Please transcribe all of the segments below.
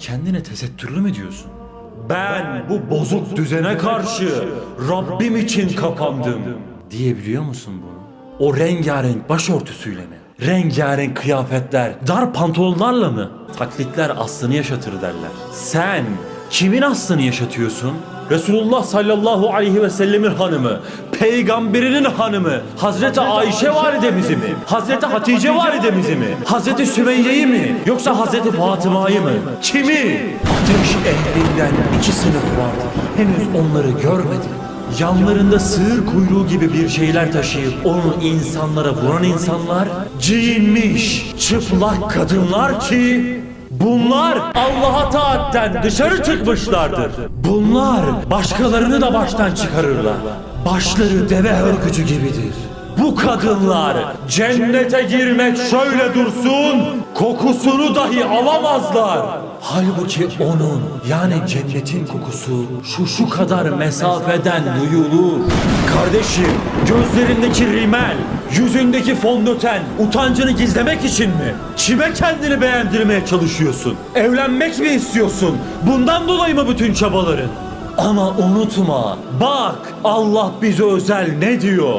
Kendine tesettürlü mü diyorsun? Ben bu bozuk düzene karşı Rabbim için kapandım. Diyebiliyor musun bunu? O rengarenk başörtüsüyle mi? Rengarenk kıyafetler, dar pantolonlarla mı? Taklitler aslını yaşatır derler. Sen kimin aslını yaşatıyorsun? Resulullah sallallahu aleyhi ve sellemin hanımı, peygamberinin hanımı, Hazreti Ayşe validemizi mi? Hazreti Hatice validemizi mi? Hazreti Sümeyye'yi mi? Yoksa Hazreti Fatıma'yı mı? Kimi? Ateş ehlinden iki sınıf vardır. Henüz onları görmedim. Yanlarında sığır kuyruğu gibi bir şeyler taşıyıp onu insanlara vuran insanlar giyinmiş çıplak kadınlar ki bunlar Allah'a taatten dışarı çıkmışlardır. Bunlar başkalarını da baştan çıkarırlar. Başları deve hörgücü gibidir. Bu kadınlar cennete girmek şöyle dursun, kokusunu dahi alamazlar. Halbuki onun yani cennetin kokusu şu şu kadar mesafeden duyulur. Kardeşim gözlerindeki rimel, yüzündeki fondöten utancını gizlemek için mi? Kime kendini beğendirmeye çalışıyorsun? Evlenmek mi istiyorsun? Bundan dolayı mı bütün çabaların? Ama unutma bak Allah bize özel ne diyor?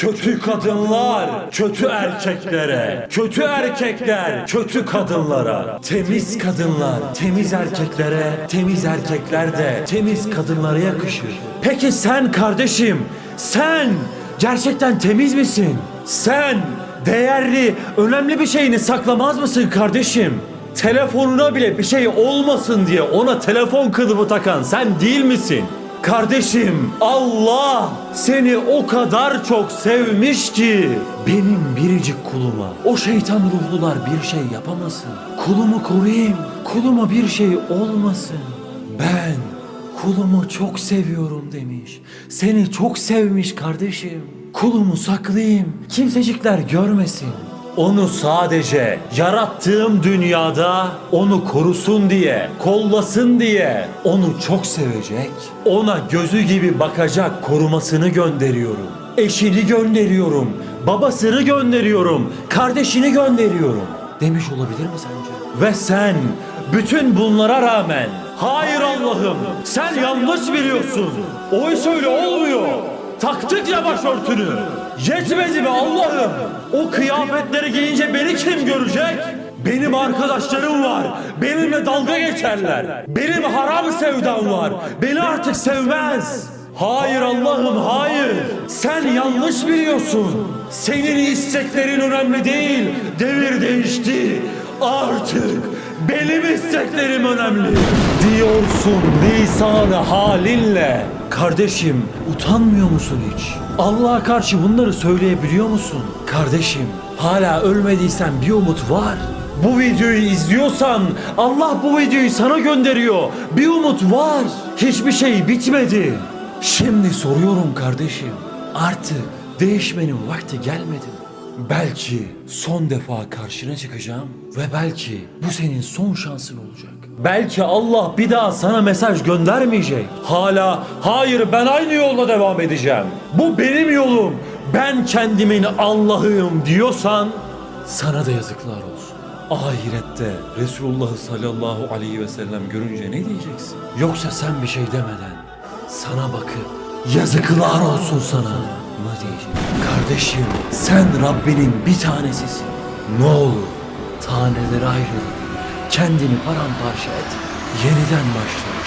Kötü kadınlar kötü erkeklere, kötü erkekler kötü kadınlara, temiz kadınlar temiz erkeklere, temiz erkekler de temiz kadınlara yakışır. Peki sen kardeşim, sen gerçekten temiz misin? Sen değerli, önemli bir şeyini saklamaz mısın kardeşim? Telefonuna bile bir şey olmasın diye ona telefon kılıfı takan sen değil misin? Kardeşim Allah seni o kadar çok sevmiş ki benim biricik kuluma o şeytan ruhlular bir şey yapamasın. Kulumu koruyayım, kuluma bir şey olmasın. Ben kulumu çok seviyorum demiş. Seni çok sevmiş kardeşim. Kulumu saklayayım, kimsecikler görmesin. Onu sadece yarattığım dünyada onu korusun diye, kollasın diye onu çok sevecek. Ona gözü gibi bakacak korumasını gönderiyorum. Eşini gönderiyorum, babasını gönderiyorum, kardeşini gönderiyorum. Demiş olabilir mi sence? Ve sen bütün bunlara rağmen hayır Allah'ım sen yanlış biliyorsun. O iş öyle olmuyor. Taktık ya başörtünü. Yetmedi mi Allah'ım? O kıyafetleri giyince beni kim görecek? Benim arkadaşlarım var. Benimle dalga geçerler. Benim haram sevdam var. Beni artık sevmez. Hayır Allah'ım hayır. Sen yanlış biliyorsun. Senin isteklerin önemli değil. Devir değişti. Artık benim isteklerim önemli. Diyorsun lisanı halinle. Kardeşim utanmıyor musun hiç? Allah'a karşı bunları söyleyebiliyor musun? Kardeşim hala ölmediysen bir umut var. Bu videoyu izliyorsan Allah bu videoyu sana gönderiyor. Bir umut var. Hiçbir şey bitmedi. Şimdi soruyorum kardeşim. Artık değişmenin vakti gelmedi mi? Belki son defa karşına çıkacağım ve belki bu senin son şansın olacak. Belki Allah bir daha sana mesaj göndermeyecek. Hala hayır ben aynı yolda devam edeceğim. Bu benim yolum. Ben kendimin Allah'ıyım diyorsan sana da yazıklar olsun. Ahirette Resulullah sallallahu aleyhi ve sellem görünce ne diyeceksin? Yoksa sen bir şey demeden sana bakıp yazıklar olsun sana mı diyeceksin? Kardeşim sen Rabbinin bir tanesisin. Ne olur taneleri ayrılıp kendini paramparça et. Yeniden başla.